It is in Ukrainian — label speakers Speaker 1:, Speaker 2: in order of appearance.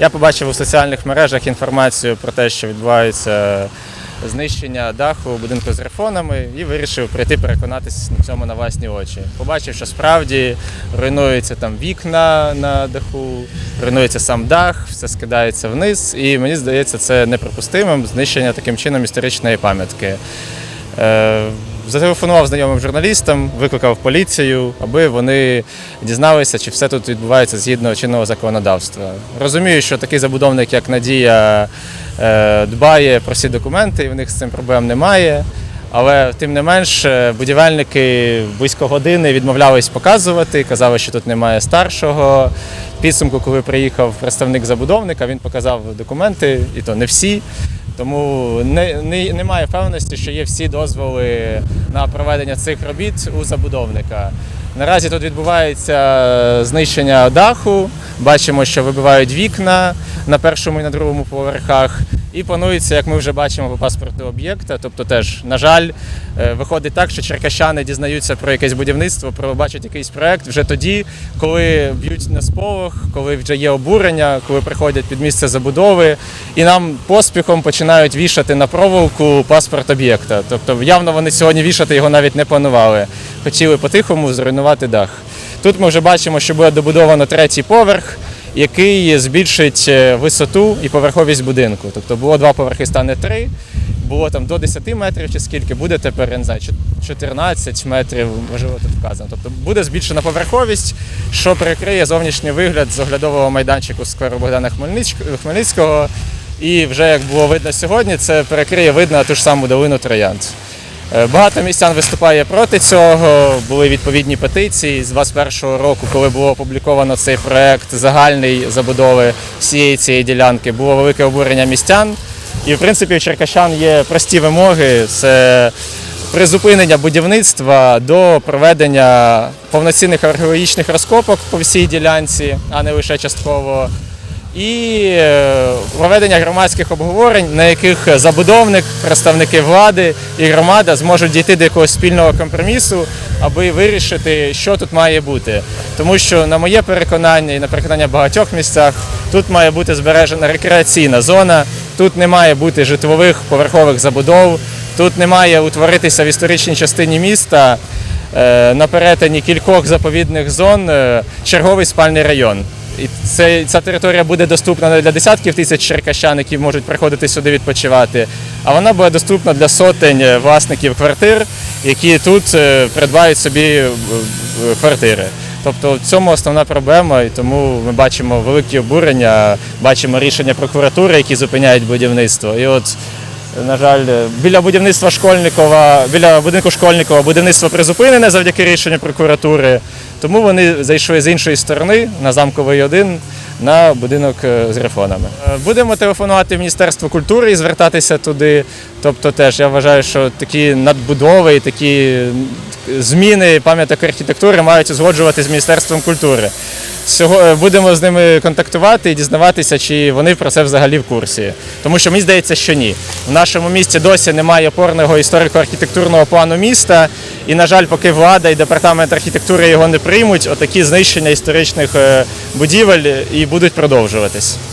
Speaker 1: Я побачив у соціальних мережах інформацію про те, що відбувається знищення даху будинку з грифонами, і вирішив прийти переконатися на цьому на власні очі. Побачив, що справді руйнуються там вікна на даху, руйнується сам дах, все скидається вниз, і мені здається, це неприпустимим знищення таким чином історичної пам'ятки. Зателефонував знайомим журналістам, викликав поліцію, аби вони дізналися, чи все тут відбувається згідно чинного законодавства. Розумію, що такий забудовник, як Надія, е, дбає про всі документи, і в них з цим проблем немає. Але тим не менш, е, будівельники близько години відмовлялись показувати, казали, що тут немає старшого. Підсумку, коли приїхав представник забудовника, він показав документи, і то не всі. Тому не, не, немає впевненості, що є всі дозволи на проведення цих робіт у забудовника. Наразі тут відбувається знищення даху. Бачимо, що вибивають вікна на першому і на другому поверхах. І планується, як ми вже бачимо по паспорту об'єкта. Тобто, теж, на жаль, е, виходить так, що черкащани дізнаються про якесь будівництво, про бачать якийсь проект вже тоді, коли б'ють на сполох, коли вже є обурення, коли приходять під місце забудови, і нам поспіхом починають вішати на проволоку паспорт об'єкта. Тобто, явно вони сьогодні вішати його навіть не планували. Хотіли по-тихому зруйнувати дах. Тут ми вже бачимо, що буде добудовано третій поверх який збільшить е, висоту і поверховість будинку. Тобто було два поверхи, стане три, було там до 10 метрів чи скільки, буде тепер, не знаю, 14 метрів, можливо, тут вказано. Тобто буде збільшена поверховість, що перекриє зовнішній вигляд з оглядового майданчику скверу Богдана Хмельницького. І вже як було видно сьогодні, це перекриє видно ту ж саму долину Троянд. Е, Багато містян виступає проти цього. Були відповідні петиції з 21-го року, коли було опубліковано цей проект загальний забудови всієї цієї ділянки. Було велике обурення містян. І в принципі у черкащан є прості вимоги: це призупинення будівництва до проведення повноцінних археологічних розкопок по всій ділянці, а не лише частково і е, проведення громадських обговорень, на яких забудовник, представники влади і громада зможуть дійти до якогось спільного компромісу, аби вирішити, що тут має бути. Тому що, на моє переконання і на переконання багатьох місцях, тут має бути збережена рекреаційна зона, тут не має бути житлових поверхових забудов, тут не має утворитися в історичній частині міста е, на перетині кількох заповідних зон е, черговий спальний район. І це, ця територія буде доступна не для десятків тисяч черкащан, які можуть приходити сюди відпочивати, а вона буде доступна для сотень е, власників квартир, які тут е, придбають собі е, квартири. Тобто в цьому основна проблема, і тому ми бачимо великі обурення, бачимо рішення прокуратури, які зупиняють будівництво. І от на жаль, біля будівництва Школьникова, біля будинку Школьникова будівництво призупинене завдяки рішенню прокуратури. Тому вони зайшли з іншої сторони на замковий 1 на будинок е, з грифонами. Е, Будемо телефонувати в Міністерство культури і звертатися туди. Тобто, теж я вважаю, що такі надбудови і такі зміни пам'яток архітектури мають узгоджувати з Міністерством культури. Сього- е, Будемо з ними контактувати і дізнаватися, чи вони про це взагалі в курсі. Тому що мені здається, що ні. В нашому місті досі немає опорного історико-архітектурного плану міста. І, на жаль, поки влада і департамент архітектури його не приймуть, отакі знищення історичних е, будівель і будуть продовжуватись.